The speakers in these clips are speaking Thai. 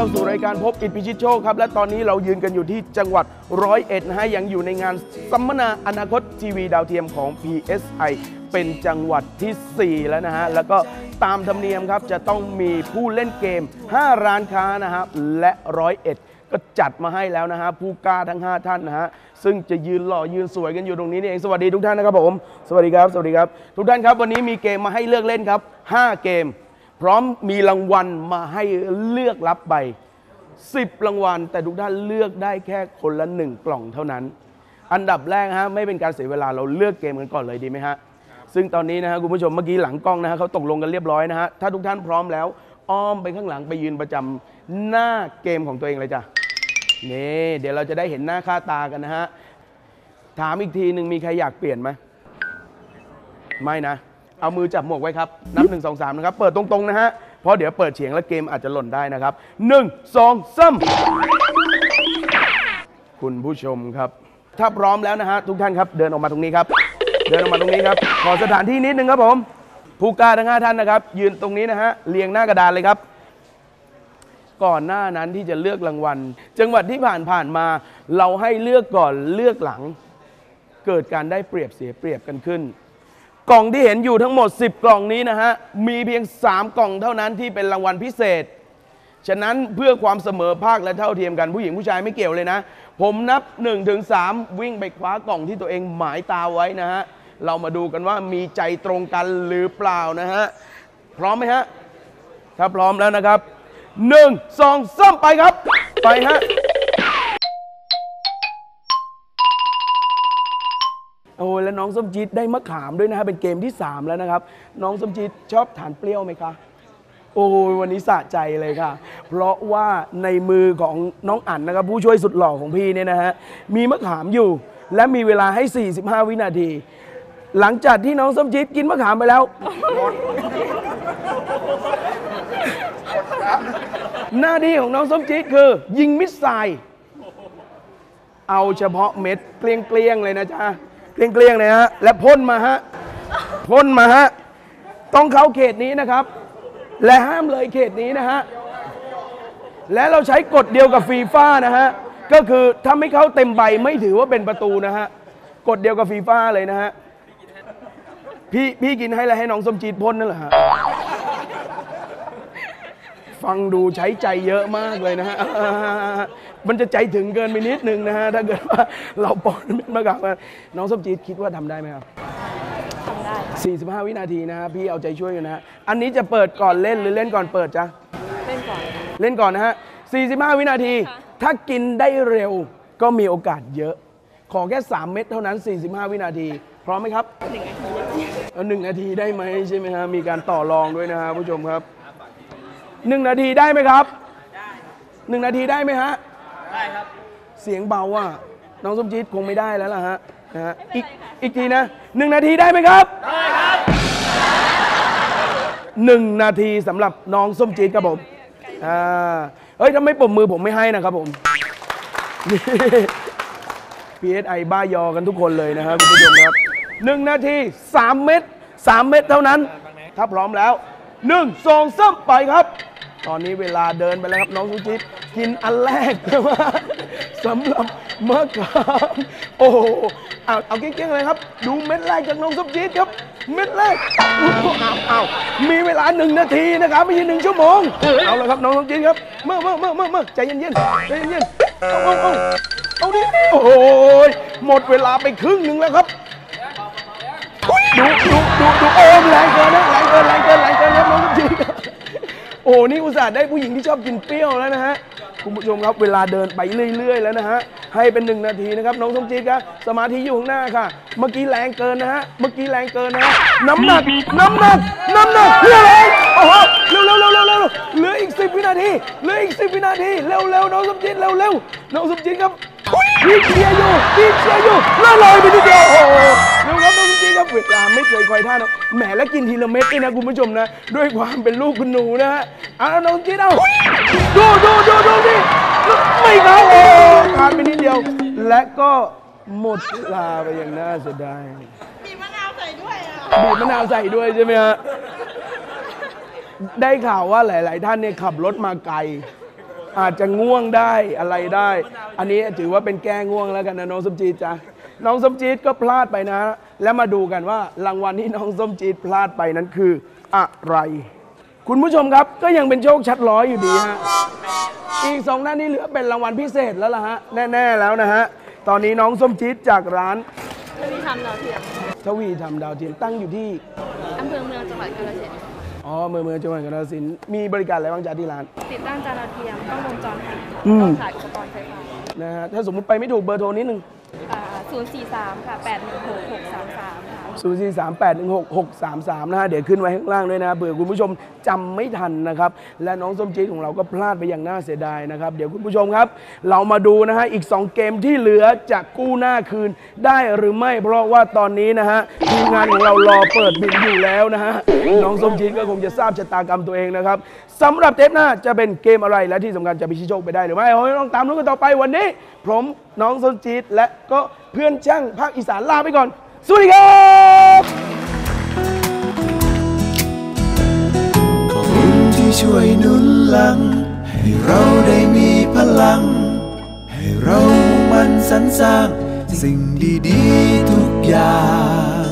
เข้าสู่รายการพบอิทพิชิตโชคครับ และตอนนี้เรายืนกันอยู่ที่จังหวัดร้อยเอ็ดนะฮะยังอยู่ในงานสัมมนาอนาคตทีวีดาวเทียมของ PSI เป็นจังหวัดทีสี่4 แล้วนะฮะ แล้วก็ตามธรรมเนียมครับ จะต้องมีผู้เล่นเกม 5 ร้านค้านะฮะและร้อยเอ็ดก็จัดมาให้แล้วนะฮะผู้กล้าทั้ง 5 ท่านนะฮะซึ่งจะยืนหล่อยืนสวยกันอยู่ตรงนี้นี่เองสวัสดีทุกท่านนะครับผม สวัสดีครับ สวัสดีครับ ทุกท่านครับวันนี้มีเกมมาให้เลือกเล่นครับ 5 เกม พร้อมมีรางวัลมาให้เลือกรับไป10 รางวัล แต่ทุกท่านเลือกได้แค่คนละ1กล่องเท่านั้น อันดับแรกฮะไม่เป็นการเสียเวลาเราเลือกเกมกันก่อนเลยดีไหมฮะซึ่งตอนนี้นะฮะคุณผู้ชมเมื่อกี้หลังกล้องนะฮะเขาตกลงกันเรียบร้อยนะฮะถ้าทุกท่านพร้อมแล้ว อ้อมไปข้างหลังไปยืนประจำหน้าเกมของตัวเองเลยจ้ะนี่เดี๋ยวเราจะได้เห็นหน้าค่าตากันนะฮะถามอีกทีหนึ่งมีใครอยากเปลี่ยนไหมไม่นะ เอามือจับหมวกไว้ครับ นับ 1 2 3 นะครับ เปิดตรง ๆ นะฮะ เพราะเดี๋ยวเปิดเฉียงแล้วเกมอาจจะหล่นได้นะครับ 1 2 3 คุณผู้ชมครับ ถ้าพร้อมแล้วนะฮะ ทุกท่านครับ เดินออกมาตรงนี้ครับ เดินออกมาตรงนี้ครับ ขอสถานที่นิดนึงครับผมผู้กล้าทั้งห้าท่านนะครับ ยืนตรงนี้นะฮะ เรียงหน้ากระดานเลยครับ ก่อนหน้านั้นที่จะเลือกรางวัล จังหวัดที่ผ่านผ่านๆมา เราให้เลือกก่อนเลือกหลัง เกิดการได้เปรียบเสียเปรียบกันขึ้น กล่องที่เห็นอยู่ทั้งหมด 10 กล่องนี้นะฮะ มีเพียง 3 กล่องเท่านั้นที่เป็นรางวัลพิเศษ ฉะนั้นเพื่อความเสมอภาคและเท่าเทียมกันผู้หญิงผู้ชายไม่เกี่ยวเลยนะ ผมนับ 1-3ถึง3วิ่งไปคว้ากล่องที่ตัวเองหมายตาไว้นะฮะ เรามาดูกันว่ามีใจตรงกันหรือเปล่านะฮะ พร้อมไหมฮะ ถ้าพร้อมแล้วนะครับหนึ่งสองสามไปครับ ไปฮะ โอ้ยแล้วน้องส้มจี๊ดได้มะขามด้วยนะฮะเป็นเกมที่ 3 แล้วนะครับ น้องส้มจี๊ดชอบทานเปรี้ยวไหมคะโอ้ยวันนี้สะใจเลยค่ะ เพราะว่าในมือของน้องอั๋นนะครับ ผู้ช่วยสุดหล่อของพี่เนี่ยนะฮะมีมะขามอยู่ และมีเวลาให้ 45 วินาที หลังจากที่น้องส้มจี๊ดกินมะขามไปแล้ว หน้าที่ของน้องส้มจี๊ดคือ ยิงมิสไซล์เอาเฉพาะเม็ดเกลี้ยงๆเลยนะจ๊ะ เกลี้ยงๆเลยฮะและพ่นมาฮะพ่นมาฮะต้องเข้าเขตนี้นะครับ และห้ามเลยเขตนี้นะฮะและเราใช้กฎเดียวกับฟีฟ่านะฮะก็คือถ้าไม่เข้าเต็มใบไม่ถือว่าเป็นประตูนะฮะกฎเดียวกับฟีฟ่าเลยนะฮะพี่พี่กินให้อะไรให้น้องสมจีดพ่นนั่นแหละฮะฟังดูใช้ใจเยอะมากเลยนะฮะ มันจะใจถึงเกินไปนิดนึงนะฮะ ถ้าเกิดว่าเราปอนเม็ดมะขามมาน้องส้มจี๊ดคิดว่าทำได้ไหมครับ ทำได้45 วินาทีนะฮะพี่เอาใจช่วยกันนะฮะอันนี้จะเปิดก่อนเล่นหรือเล่นก่อนเปิดจ๊ะ เล่นก่อนเล่นก่อนนะฮะ 45 วินาทีค่ะถ้ากินได้เร็วก็มีโอกาสเยอะ ขอแค่ 3 เม็ดเท่านั้น 45 วินาที พร้อมไหมครับเอาหนึ่งนาทีได้ไหมใช่ไหมฮะ มีการต่อรองด้วยนะฮะผู้ชมครับหนึ่งนาทีได้ไหมครับหนึ่งนาทีได้ไหมฮะ ได้ครับ เสียงเบาอะน้องส้มจี๊ดคงไม่ได้แล้วล่ะฮะนะฮะอีกอีกทีนะหนึ่งนาทีได้ไหมครับได้ครับหนึ่งนาทีสำหรับน้องส้มจี๊ดครับผมอ่าเฮ้ยถ้าไม่ปมมือผมไม่ให้นะครับผม PSI บ้ายอกันทุกคนเลยนะครับคุณผู้ชมครับหนึ่งนาทีสามเม็ดสามเม็ดเท่านั้น ถ้าพร้อมแล้วหนึ่งสองสามไปครับ ตอนนี้เวลาเดินไปแล้วครับน้องสุจิต กินอันแรกแต่ว่าสำหรับมะขามโอ้โหเอาเอาเก่งๆเลยครับ ดูเม็ดแรกจากน้องสุจิตครับ เม็ดแรกเอาเอามีเวลาหนึ่งนาทีนะครับ ไม่ใช่หนึ่งชั่วโมง เอาเละครับน้องสุจิตครับเมื่อเมื่อเมื่อเมื่อเมื่อใจเย็นๆใจเย็นๆเอาเอาเอาเอาดิโอ้ยหมดเวลาไปครึ่งหนึ่งแล้วครับดูดูดูดูโอ้มแรงเกินนะแรงเกินแรงเกินแรงเกินครับน้องจริงโอ้นี่อุตส่าห์ได้ผู้หญิงที่ชอบกินเปรี้ยวแล้วนะฮะ คุณผู้ชมครับเวลาเดินไปเรื่อย ๆ แล้วนะฮะให้เป็นหนึ่งนาทีนะครับน้องสมจีดครับสมาธิอยู่ข้างหน้าค่ะ เมื่อกี้แรงเกินนะฮะเมื่อกี้แรงเกินนะฮะน้ำหนักน้ำหนักน้ำหนักเพื่ออะไรโอ้โหเร็วเร็วเร็วเร็วเร็วเหลืออีกสิบวินาทีเหลืออีกสิบวินาทีเร็วเร็วน้องสมจีดเร็วเร็วน้องสมจีดครับพี่เชียร์อยู่พี่เชียร์อยู่แล้วลอยไปทีเดียวโอ้โห เวครับน้องสมจีดครับเวลาไม่เคยคอยท่านะแหมแล้วกินทีละเม็ดนี่นะคุณผู้ชมนะ ด้วยความเป็นลูกคุณหนูนะฮะเอาน้องจีดเอาดูดูดูดูดิไม่เข้าโอ้ขาดไปนิดเดียว และก็หมดเวลาไปอย่างน่าเสียดายมีมะนาวใส่ด้วยอะบีบมะนาวใส่ด้วยใช่ไหมฮะได้ข่าวว่าหลาย ๆ ท่านเนี่ยขับรถมาไกล อาจจะง่วงได้อะไรได้ อันนี้ถือว่าเป็นแก้ง่วงแล้วกันนะน้องสมจีดจ้ะน้องสมจีดก็พลาดไปนะ แล้วมาดูกันว่ารางวัลที่น้องส้มจีดพลาดไปนั้นคืออะไร คุณผู้ชมครับก็ยังเป็นโชคชัดร้อยอยู่ดีฮะอีกสองหน้านี้เหลือเป็นรางวัลพิเศษแล้วล่ะฮะแน่ๆแล้วนะฮะตอนนี้น้องส้มจี๊ดจากร้านจะมีทำดาวเทียมทวีทำดาวเทียมตั้งอยู่ที่อำเภอเมืองจังหวัดกาฬสินธุ์อ๋อเมืองเมืองจังหวัดกาฬสินธุ์มีบริการอะไรบ้างจ๊ะที่ร้าน ติดตั้งจานดาวเทียมกล้องวงจรปิดอืมก็ขายอุปกรณ์ไฟฟ้านะฮะถ้าสมมุติไปไม่ถูกเบอร์โทรนิดนึงอ่า 043 ค่ะ 816 633 ค่ะ 0 4 3 8 1 6 6 3 3 นะฮะ เดี๋ยวขึ้นไว้ข้างล่างด้วยนะเผื่อคุณผู้ชมจำไม่ทันนะครับ และน้องส้มจี๊ดของเราก็พลาดไปอย่างน่าเสียดายนะครับ เดี๋ยวคุณผู้ชมครับ เรามาดูนะฮะ อีก 2 เกมที่เหลือจะกู้หน้าคืนได้หรือไม่ เพราะว่าตอนนี้นะฮะทีมงานของเรารอเปิดบินอยู่แล้วนะฮะ น้องส้มจี๊ดก็คงจะทราบชะตากรรมตัวเองนะครับ สำหรับเทปหน้าจะเป็นเกมอะไรและที่สำคัญจะพิชิตโชคไปได้หรือไม่เอาไว้ต้องตามลุ้กันต่อไปวันนี้ ผมน้องส้มจี๊ดและก็เพื่อนช่างภาคอีสานลาไปก่อน สวัสดีครับขอบคุณที่ช่วยนุนหลัง ให้เราได้มีพลัง ให้เรามันสรรสร้าง สิ่งดีๆทุกอย่าง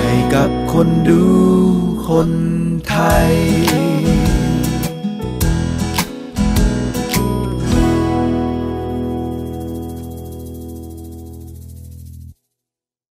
ให้กับคนดูคนไทย